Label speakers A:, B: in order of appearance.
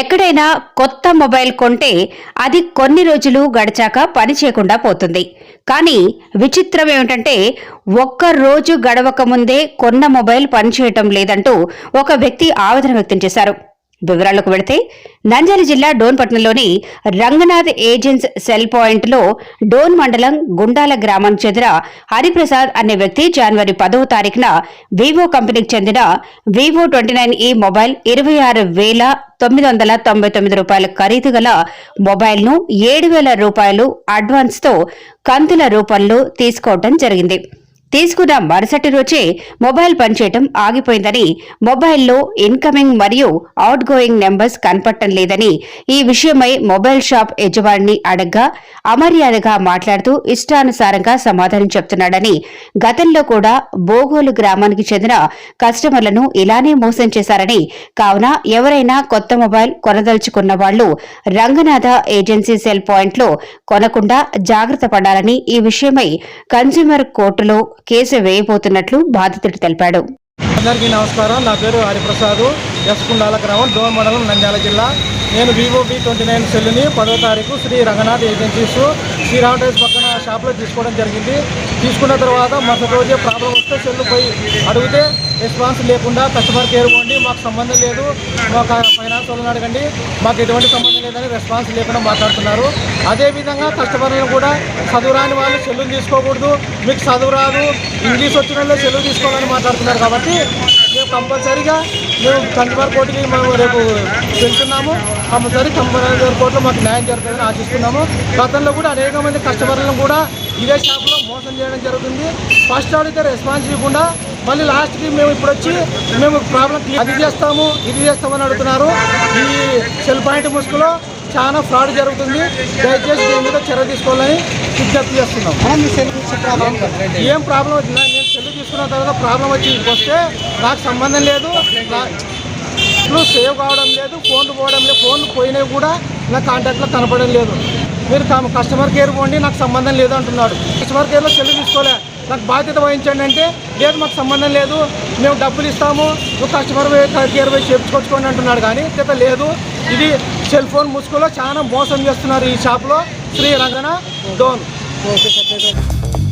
A: ఎక్కడైనా కొత్త మొబైల్ కొంటే అది కొన్ని రోజులు గడిచాక పని చేయకుండా పోతుంది. కానీ విచిత్రం ఏమిటంటే ఒక్క రోజు గడవక ముందే కొన్న మొబైల్ పనిచేయటం లేదంటూ ఒక వ్యక్తి ఆవేదన వ్యక్తం చేశారు. వివరాలకు వెళితే నంద్యాల జిల్లా డోన్పట్నంలోని రంగనాథ్ ఏజెన్స్ సెల్ పాయింట్లో డోన్ మండలం గుండాల గ్రామానికి చెందిన హరిప్రసాద్ అనే వ్యక్తి జనవరి పదవ తారీఖున వివో కంపెనీకి చెందిన వివో ట్వంటీ నైన్ ఈ మొబైల్ ఇరవై ఆరు వేల తొమ్మిది వందల తొంభై తొమ్మిది రూపాయల ఖరీదు గల మొబైల్ను ఏడు వేల రూపాయలు అడ్వాన్స్తో కంతుల రూపంలో తీసుకోవడం జరిగింది. తీసుకున్న మరుసటి రోజే మొబైల్ పనిచేయటం ఆగిపోయిందని మొబైల్లో ఇన్కమింగ్ మరియు అవుట్ గోయింగ్ నెంబర్స్ కనపడటం లేదని ఈ విషయమై మొబైల్ షాప్ యజమానిని అడగ్గా అమర్యాదగా మాట్లాడుతూ ఇష్టానుసారంగా సమాధానం చెప్తున్నాడని గతంలో కూడా బోగోలు గ్రామానికి చెందిన కస్టమర్లను ఇలానే మోసం చేశారని కావున ఎవరైనా కొత్త మొబైల్ కొనదలుచుకున్న వాళ్ళు రంగనాథ ఏజెన్సీ సెల్ పాయింట్లో కొనకుండా జాగ్రత్త పడాలని ఈ విషయమై కన్స్యూమర్ కోర్టులో కేసు వేయబోతున్నట్లు బాధితుడు తెలిపాడు.
B: అందరికీ నమస్కారం. నా పేరు హరిప్రసాద్. ఎస్ కుండాల గ్రామం డోన్ మండలం నంద్యాల జిల్లా. నేను వివో బి ట్వంటీ నైన్ సెల్ని పదో తారీఖు శ్రీ రంగనాథ్ ఏజెన్సీస్ శ్రీరామ్ డేస్ పక్కన షాప్లో తీసుకోవడం జరిగింది. తీసుకున్న తర్వాత మరుసటి రోజే ప్రాబ్లం వస్తే సెల్ పోయి అడిగితే రెస్పాన్స్ లేకుండా కస్టమర్ కేర్ పోండి మాకు సంబంధం లేదు మాకు ఫైనాన్స్ వాళ్ళని అడగండి మాకు ఎటువంటి సంబంధం లేదని రెస్పాన్స్ లేకుండా మాట్లాడుతున్నారు. అదేవిధంగా కస్టమర్లను కూడా చదువురాని వాళ్ళు సెల్లు తీసుకోకూడదు మీకు చదువు రాదు ఇంగ్లీష్ వచ్చిన వాళ్ళు సెల్లు తీసుకోవాలని మాట్లాడుతున్నారు కాబట్టి మేము కంపల్సరీగా మేము కస్టమర్ కోర్టుకి మేము రేపు వెళ్తున్నాము కంపల్సరీ కన్స్యూమర్ కోర్టులో మాకు న్యాయం జరుగుతుందని ఆశిస్తున్నాము. గతంలో కూడా అనేక మంది కస్టమర్లను కూడా ఇదే షాప్లో మోసం చేయడం జరుగుతుంది. ఫస్ట్ అడిగితే రెస్పాన్స్ ఇవ్వకుండా మళ్ళీ లాస్ట్కి మేము ఇప్పుడు వచ్చి మేము ప్రాబ్లం అది చేస్తాము ఇది చేస్తామని అడుగుతున్నారు. ఈ సెల్ పాయింట్ ముసుగులో చాలా ఫ్రాడ్ జరుగుతుంది. దయచేసి దీని మీద చర్య తీసుకోవాలని విజ్ఞప్తి చేస్తున్నాం ఏం ప్రాబ్లం వచ్చిందా? నేను సెల్ తీసుకున్న తర్వాత ప్రాబ్లం వచ్చి వస్తే నాకు సంబంధం లేదు. నా- సేవ్ కావడం లేదు ఫోన్లు పోవడం లేదు ఫోన్లు పోయినవి కూడా నా కాంటాక్ట్లో కనపడడం లేదు. మీరు కస్టమర్ కేర్ పోండి నాకు సంబంధం లేదు అంటున్నాడు. కస్టమర్ కేర్లో చెల్లి తీసుకోలే. నాకు బాధ్యత వహించండి అంటే లేదు మాకు సంబంధం లేదు మేము డబ్బులు ఇస్తాము నువ్వు కస్టమర్ కేర్ పోయి చేపించుకొచ్చుకోండి అంటున్నాడు. కానీ చేత లేదు. ఇది సెల్ ఫోన్ ముసుగులో చాలా మోసం చేస్తున్నారు ఈ షాప్లో శ్రీ రంగన డోన్ ఓకే సార్